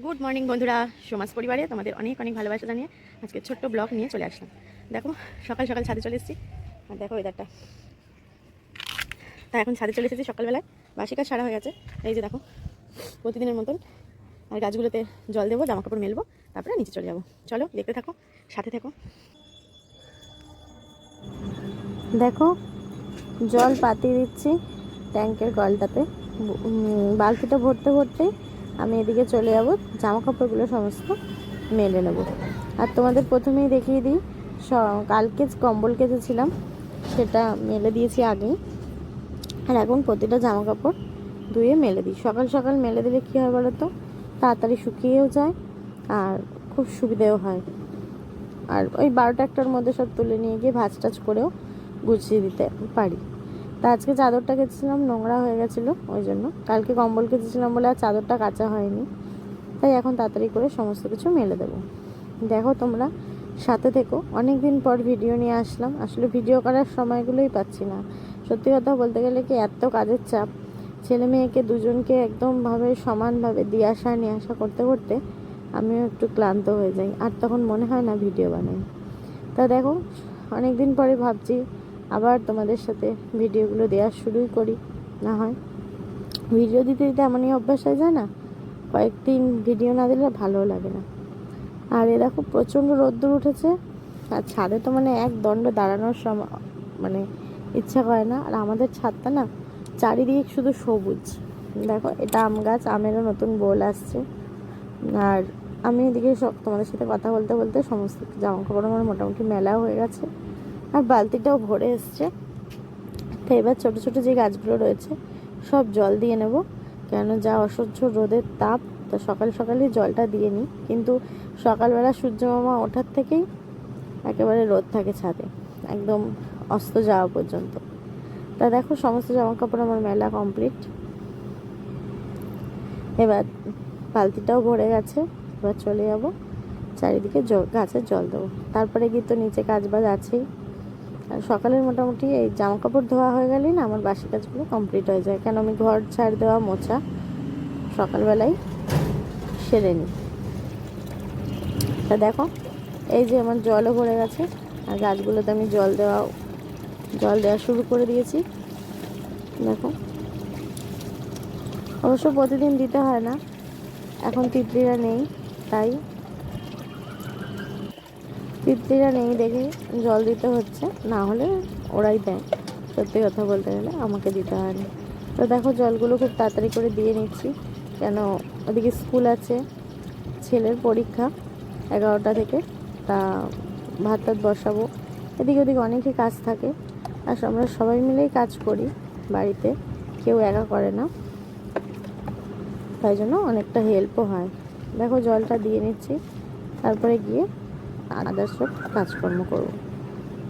Good morning বন্ধুরা। সমাজ পরিবারে তোমাদের অনেক অনেক ভালোবাসা জানিয়ে আজকে ছোট্ট ব্লগ নিয়ে চলে আসলাম। দেখো, সকাল সকাল ছাদে চলে এসেছি। আর দেখো ওয়েদারটা তা এখন ছাদে চলে এসেছি সকালবেলায়। বাসি কাজ সারা হয়ে গেছে। এই যে দেখো, প্রতিদিনের মতন আর গাছগুলোতে জল দেবো জামা কাপড় মেলবো, তারপরে নিচে চলে যাব। চলো, দেখতে থাকো, সাথে থেকো। দেখো, জল পাতিয়ে দিচ্ছি ট্যাঙ্কের কলটাতে। বালতিটা ভরতে ভরতেই আমি এদিকে চলে যাব জামা কাপড়গুলো সমস্ত মেলে নেব। আর তোমাদের প্রথমেই দেখিয়ে দিই, স- কালকে কম্বল কেচেছিলাম, সেটা মেলে দিয়েছি আগেই আর এখন প্রতিটা জামা কাপড় ধুয়ে মেলে দিই। সকাল সকাল মেলে দিলে কী হয় বলো তো? তাড়াতাড়ি শুকিয়েও যায় আর খুব সুবিধেও হয়। আর ওই বারোটা একটার মধ্যে সব তুলে নিয়ে গিয়ে ভাজ টাজ করেও গুছিয়ে দিতে পারি। তা আজকে চাদরটা কেচেছিলাম, নোংরা হয়ে গেছিল, ওই জন্য। কালকে কম্বল কেচেছিলাম বলে আর চাদরটা কাচা হয়নি। তাই এখন তাড়াতাড়ি করে সমস্ত কিছু মেলে দেবো। দেখো তোমরা, সাথে থেকো। অনেক দিন পর ভিডিও নিয়ে আসলাম। আসলে ভিডিও করার সময়গুলোই পাচ্ছি না। সত্যি কথা বলতে গেলে কি এত কাজের চাপ। ছেলে মেয়েকে দুজনকে একদমভাবে, সমানভাবে দিয়ে আসা, নিয়ে আসা করতে করতে আমিও একটু ক্লান্ত হয়ে যাই। আর তখন মনে হয় না ভিডিও বানাই। তা দেখো অনেক দিন পরে ভাবছি আবার তোমাদের সাথে ভিডিওগুলো দেওয়া শুরুই করি, না হয়। ভিডিও দিতে দিতে এমনই অভ্যাস হয়ে যায় না? কয়েকদিন ভিডিও না দিলে ভালো লাগে না। আর এ দেখো, প্রচণ্ড রোদ্দুর উঠেছে, আর ছাদে তো মানে এক দণ্ড দাঁড়ানোর সময় মানে ইচ্ছা করে না। আর আমাদের ছাদটা না, চারিদিক শুধু সবুজ। দেখো, এটা আম গাছ, আমেরও নতুন বোল আসছে। আর আমি এদিকে সব তোমাদের সাথে কথা বলতে বলতে সমস্ত জামা কাপড় আমার মোটামুটি মেলাও হয়ে গেছে। আর বালতিটাও ভরে এসছে। তো এবার ছোটো ছোটো যে গাছগুলো রয়েছে, সব জল দিয়ে নেব। কেন যা অসহ্য রোদের তাপ, তো সকাল সকালই জলটা দিয়ে নিই। কিন্তু সকালবেলা সূর্য মামা ওঠার থেকেই একেবারে রোদ থাকে ছাদে, একদম অস্ত যাওয়া পর্যন্ত। তা দেখো, সমস্ত জামা কাপড় আমার মেলা কমপ্লিট এবার বালতিটাও ভরে গেছে, এবার চলে যাব। চারিদিকে গাছে জল দেবো। তারপরে গিয়ে তো নিচে কাজ বাজ আছেই। সকালের মোটামুটি এই জামা কাপড় ধোয়া হয়ে গেলেই না আমার বাসি কাজগুলো কমপ্লিট হয়ে যায়। কেন আমি ঘর ছাড় দেওয়া মোছা সকালবেলায় সেরে নিই। তা দেখো, এই যে আমার জলও ভরে গেছে, আর গাছগুলোতে আমি জল দেওয়া জল দেওয়া শুরু করে দিয়েছি। দেখো, অবশ্য প্রতিদিন দিতে হয় না, এখন তিতলিরা নেই, তাই তিতলিরা নেই দেখে জল দিতে হচ্ছে। না হলে ওরাই দেয়। সত্যি কথা বলতে গেলে আমাকে দিতে হয় না। তো দেখো জলগুলো খুব তাড়াতাড়ি করে দিয়ে নিচ্ছি। কেন ওদিকে স্কুল আছে, ছেলের পরীক্ষা এগারোটা থেকে। তা ভাত টাত বসাবো। এদিকে ওদিকে অনেকই কাজ থাকে। আর আমরা সবাই মিলেই কাজ করি বাড়িতে। কেউ একা করে না। তাই জন্য অনেকটা হেল্পও হয়। দেখো জলটা দিয়ে নিচ্ছি। তারপরে গিয়ে আদার্স সব কাজকর্ম করব।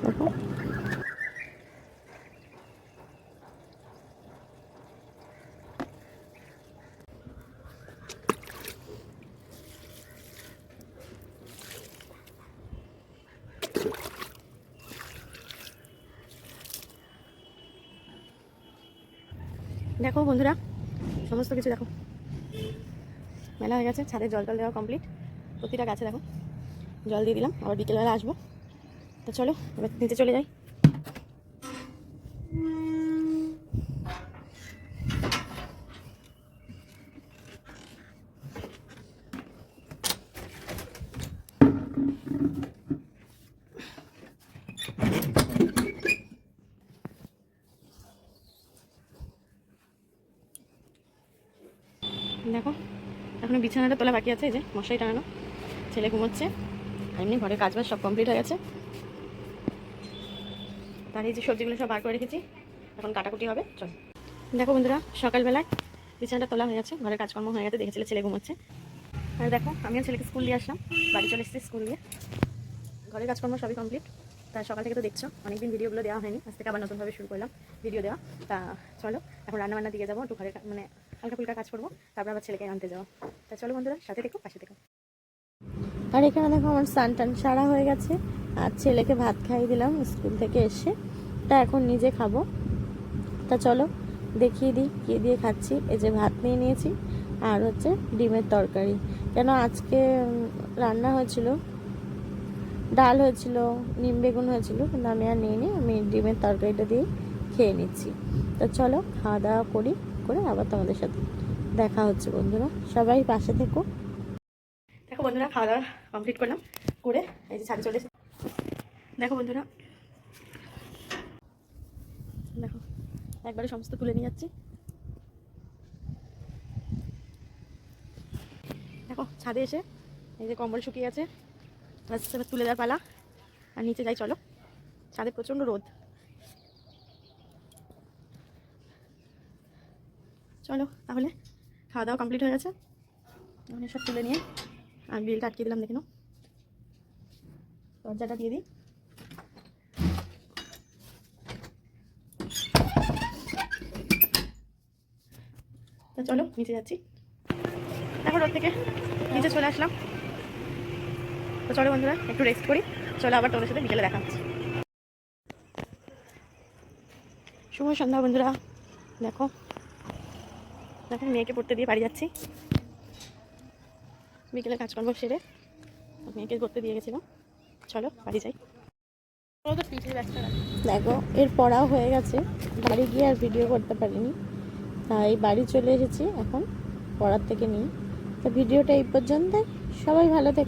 দেখো। দেখো বন্ধুরা, সমস্ত কিছু দেখো। মেলা হয়ে গেছে, ছাদে জল টল দেওয়া কমপ্লিট প্রতিটা গাছে দেখো। জল দিয়ে দিলাম, আবার বিকেলবেলা আসব। তো চলো, এবার নিতে চলে যাই। দেখো, এখনও বিছানাটা তোলা বাকি আছে যে মশারি টাঙানো। ছেলে ঘুমোচ্ছে। এমনি ঘরের কাজ বাজ সব কমপ্লিট হয়ে গেছে। তার এই যে সবজিগুলো সব বার করে রেখেছি, এখন কাটাকুটি হবে, চল। দেখো বন্ধুরা, সকালবেলায় বিছানাটা তোলা হয়ে গেছে ঘরের কাজকর্ম হয়ে গেছে, দেখেছিলে ছেলে ঘুমোচ্ছে। আর দেখো, আমিও ছেলেকে স্কুল দিয়ে আসলাম, বাড়ি চলে এসেছি স্কুল দিয়ে। ঘরের কাজকর্ম সবই কমপ্লিট তা সকাল থেকে তো দেখছ, অনেকদিন ভিডিওগুলো দেওয়া হয়নি, আজ থেকে আবার নতুনভাবে শুরু করলাম ভিডিও দেওয়া। তা চলো, এখন রান্নাবান্না দিয়ে যাব, একটু ঘরে মানে হালকা ফুলকা কাজ করব, তারপর আবার ছেলেকে আনতে যাব। তা চলো বন্ধুরা, সাথে থেকো, পাশে থেকো। আর এখানে দেখো আমার স্নান টান সারা হয়ে গেছে। আর ছেলেকে ভাত খাইয়ে দিলাম স্কুল থেকে এসে। তা এখন নিজে খাব। তা চলো, দেখিয়ে দিই, কী দিয়ে খাচ্ছি। এই যে ভাত নিয়ে নিয়েছি, আর হচ্ছে ডিমের তরকারি। কেন আজকে রান্না হয়েছিল, ডাল হয়েছিল, নিম বেগুন হয়েছিল, কিন্তু আমি আর নিয়ে নিই আমি ডিমের তরকারিটা দিয়ে খেয়ে নিচ্ছি। তো চলো, খাওয়া দাওয়া করি, করে আবার তোমাদের সাথে দেখা হচ্ছে বন্ধুরা। সবাই পাশে থেকো। বন্ধুরা, খাওয়া দাওয়া কমপ্লিট করলাম, করে এই যে ছাদে চলে দেখো বন্ধুরা। দেখো, একবারে সমস্ত তুলে নিয়ে যাচ্ছি। দেখো, ছাদে এসে এই যে কম্বল শুকিয়ে গেছে তুলে দেওয়ার পালা। আর নিচে যাই, চলো। ছাদে প্রচণ্ড রোদ। চলো, তাহলে খাওয়া দাওয়া কমপ্লিট হয়ে গেছে। এখন সব তুলে নিয়ে আমি বিলটা আটকে দিলাম, দেখে দরজাটা দিয়ে দিই। তো চলো, নিচে যাচ্ছি। এখন রোদ থেকে নিচে চলে আসলাম। তো চলো বন্ধুরা, একটু রেস্ট করি। চলো আবার তোমাদের সাথে বিকেলে দেখা শুভ সন্ধ্যা বন্ধুরা। দেখো দেখো, মেয়েকে পড়তে দিয়ে বাড়ি যাচ্ছি। বিকেলে কাজকর্ম সেরে মেয়েকে করতে দিয়ে গেছিলাম। চলো, বাড়ি যাই। দেখো, এর পড়াও হয়ে গেছে। বাড়ি গিয়ে আর ভিডিও করতে পারিনি। তাই বাড়ি চলে এসেছি এখন, পড়ার থেকে নিয়ে। তো ভিডিওটা এই পর্যন্ত সবাই ভালো থেকে।